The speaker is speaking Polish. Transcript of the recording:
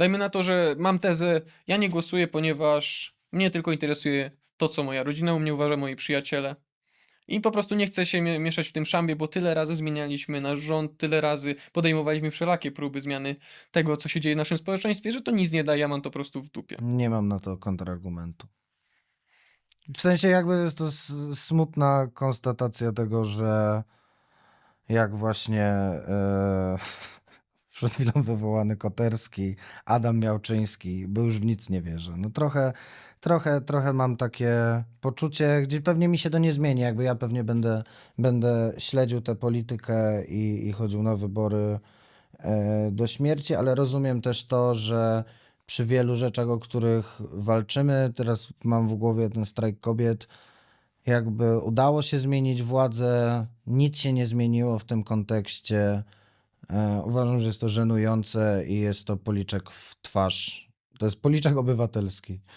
Dajmy na to, że mam tezę, ja nie głosuję, ponieważ mnie tylko interesuje to, co moja rodzina u mnie uważa, moi przyjaciele. I po prostu nie chcę się mie- mieszać w tym szambie, bo tyle razy zmienialiśmy nasz rząd, tyle razy podejmowaliśmy wszelakie próby zmiany tego, co się dzieje w naszym społeczeństwie, że to nic nie daje, ja mam to po prostu w dupie. Nie mam na to kontrargumentu. W sensie jakby jest to smutna konstatacja tego, że jak właśnie e, przed chwilą wywołany Koterski, Adam Miałczyński, bo już w nic nie wierzę. No trochę, trochę, trochę mam takie poczucie, gdzie pewnie mi się to nie zmieni, jakby ja pewnie będę, będę śledził tę politykę i, i chodził na wybory e, do śmierci, ale rozumiem też to, że przy wielu rzeczach, o których walczymy, teraz mam w głowie ten strajk kobiet, jakby udało się zmienić władzę, nic się nie zmieniło w tym kontekście. E, uważam, że jest to żenujące i jest to policzek w twarz. To jest policzek obywatelski.